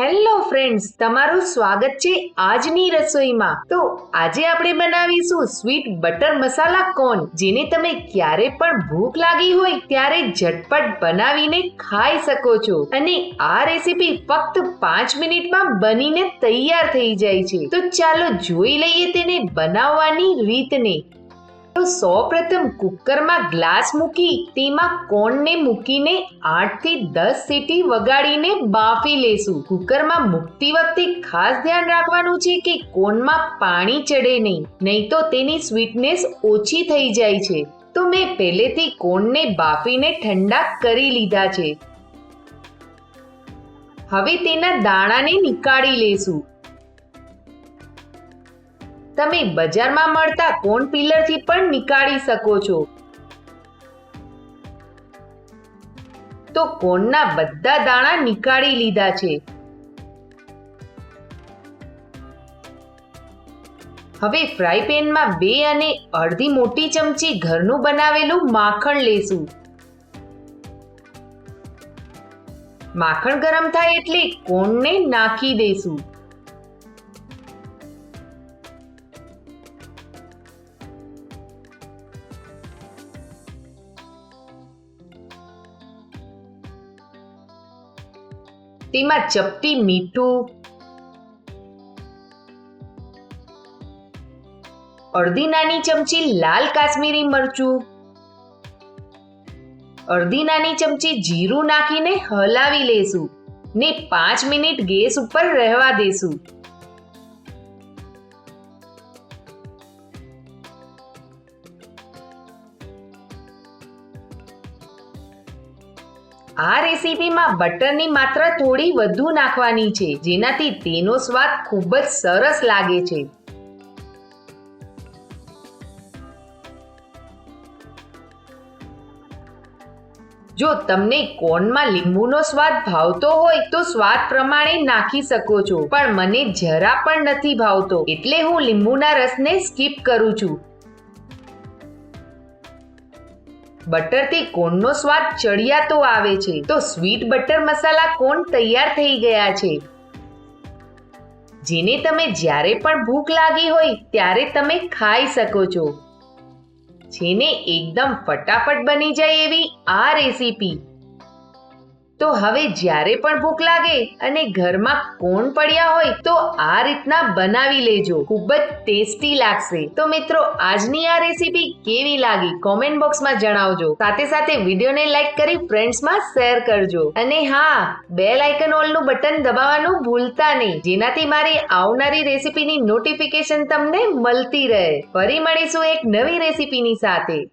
Hello friends, તમારું સ્વાગત છે આજની રસોઈમાં. તો આજે આપણે બનાવીશું સ્વીટ બટર મસાલા કોર્ન જેને તમે ક્યારે પણ ભૂખ લાગી હોય ત્યારે ઝટપટ બનાવીને ખાઈ શકો છો. અને આ રેસીપી ફક્ત પાંચ મિનિટમાં બનીને તૈયાર થઈ જાય છે. તો ચાલો જોઈ લઈએ તેને બનાવવાની રીતને. તો સૌપ્રથમ કુકરમાં ગ્લાસ મૂકી, તેમાં કોણને મૂકીને આઠથી દસ સીટી વગાડીને બાફી લેશું. કુકરમાં મૂકતી વખતે ખાસ ધ્યાન રાખવાનું છે કે કોણમાં પાણી ચડે નહીં નહીં તો તેની સ્વીટનેસ ઓછી થઈ જાય છે. તો મેં પહેલેથી કોણને બાફીને ઠંડા કરી લીધા છે. હવે તેના દાણાને નીકાળી લેશું. તમે બજારમાં મળતા કોર્ન પિલરથી પણ નીકાળી શકો છો. તો કોણના બધા દાણા નીકાળી લીધા છે. હવે ફ્રાય પેનમાં બે અને અડધી મોટી ચમચી ઘરનું બનાવેલું માખણ લેશું. માખણ ગરમ થાય એટલે કોણને નાખી દેશું. તેમાં ચપટી મીઠું, અડધી નાની ચમચી લાલ કાશ્મીરી મરચું, અડધી નાની ચમચી જીરું નાખીને હલાવી લેશું ને પાંચ મિનિટ ગેસ ઉપર રહેવા દેશું. આ રેસીપીમાં બટરની માત્રા થોડી વધુ નાખવાની છે, જેનાથી તેનો સ્વાદ ખૂબ જ સરસ લાગે છે. જો તમને કોર્નમાં લીંબુનો સ્વાદ ભાવતો હોય તો સ્વાદ પ્રમાણે નાખી શકો છો, પણ મને જરા પણ નથી ભાવતો, એટલે હું લીંબુના રસને સ્કીપ કરું છું. બટરથી કોનનો સ્વાદ ચડિયાતો આવે છે. તો સ્વીટ બટર મસાલા કોન તૈયાર થઈ ગયા છે? જેને તમે જ્યારે પણ ભૂખ લાગી હોય ત્યારે તમે ખાઈ શકો છો. જેને એકદમ ફટાફટ બની જાય એવી આ રેસીપી. તો હવે જ્યારે પણ ભૂખ લાગે અને ઘરમાં કોણ પડ્યા હોય, તો આ રીતના બનાવી લેજો. ખૂબ જ ટેસ્ટી લાગશે. તો મિત્રો, આજની આ રેસીપી કેવી લાગી કોમેન્ટ બોક્સમાં જણાવજો. સાથે સાથે વિડીયોને લાઈક કરી ફ્રેન્ડ્સમાં શેર કરજો. અને હા, બેલ આઇકન ઓલનું બટન દબાવવાનું ભૂલતા નહીં, જેનાથી મારી આવનારી રેસીપીની નોટિફિકેશન તમને મળતી રહે. ફરી મળીશું એક નવી રેસીપીની સાથે.